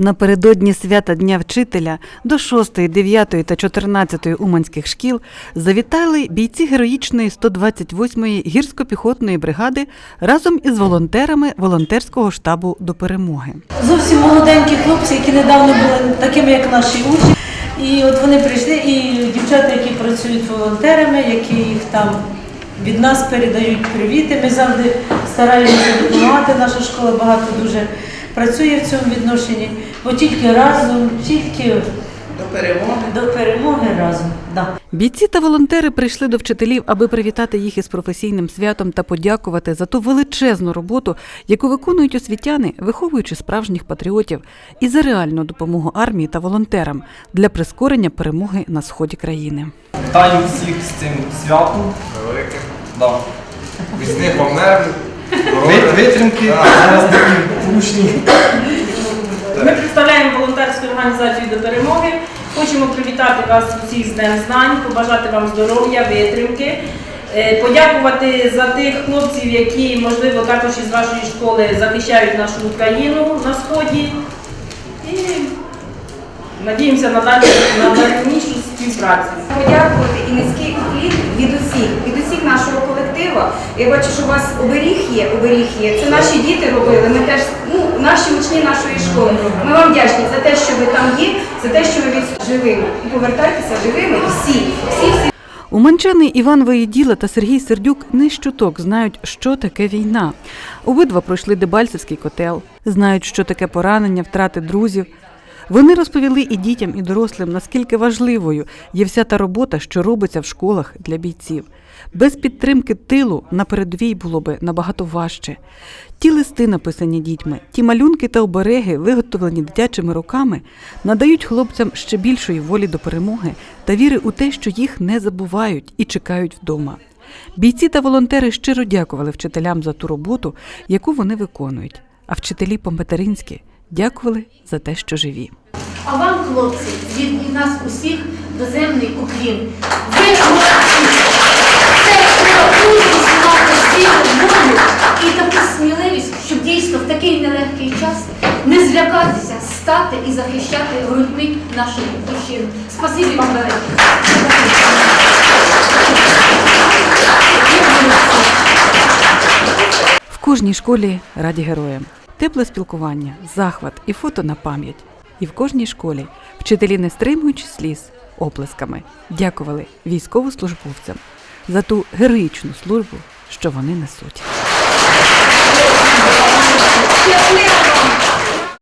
Напередодні свята Дня вчителя до 6, 9 та 14 уманських шкіл завітали бійці героїчної 128-ї гірсько-піхотної бригади разом із волонтерами волонтерського штабу до перемоги. Зовсім молоденькі хлопці, які недавно були такими, як наші учні. І от вони прийшли, і дівчата, які працюють волонтерами, які їх там від нас передають привіти. Ми завжди стараємося допомагати. Наша школа багато дуже працює в цьому відношенні, бо тільки разом, тільки До перемоги. до перемоги разом. Да. Бійці та волонтери прийшли до вчителів, аби привітати їх із професійним святом та подякувати за ту величезну роботу, яку виконують освітяни, виховуючи справжніх патріотів, і за реальну допомогу армії та волонтерам для прискорення перемоги на сході країни. Вітаю всіх з цим святом. Велике. Да. Міцних вам нервів. Ви- Витримки, у нас такі трушні. Ми представляємо волонтерську організацію до перемоги. Хочемо привітати вас усіх з Днем знань, побажати вам здоров'я, витримки, е, подякувати за тих хлопців, які, можливо, також із вашої школи захищають нашу Україну на сході. І надіємося на далі на дальнішу співпрацю. Подякувати і низький уклін від усіх, від усіх нашого колективу. Я бачу, що у вас оберіг є, оберіг є. Це наші діти робили. Ми теж, ну, наші учні нашої школи. Ми вам вдячні за те, що ви там є, за те, що ви від живими. Повертайтеся живими всі, всі, всі. Уманчани Іван Воєділа та Сергій Сердюк не щоток знають, що таке війна. Обидва пройшли Дебальцевський котел, знають, що таке поранення, втрати друзів. Вони розповіли і дітям, і дорослим, наскільки важливою є вся та робота, що робиться в школах для бійців. Без підтримки тилу на передовій було би набагато важче. Ті листи, написані дітьми, ті малюнки та обереги, виготовлені дитячими руками, надають хлопцям ще більшої волі до перемоги та віри у те, що їх не забувають і чекають вдома. Бійці та волонтери щиро дякували вчителям за ту роботу, яку вони виконують. А вчителі по-материнськи дякували за те, що живі. А вам, хлопці, від нас усіх доземний уклін. Ви молодці! Це прорахуєтесь мати силу, волю і таку сміливість, щоб дійсно в такий нелегкий час не злякатися, стати і захищати грудьми нашу батьківщину. Спасибі вам. В кожній школі раді героям. Тепле спілкування, захват і фото на пам'ять. І в кожній школі вчителі, не стримуючи сліз, оплесками, дякували військовослужбовцям за ту героїчну службу, що вони несуть.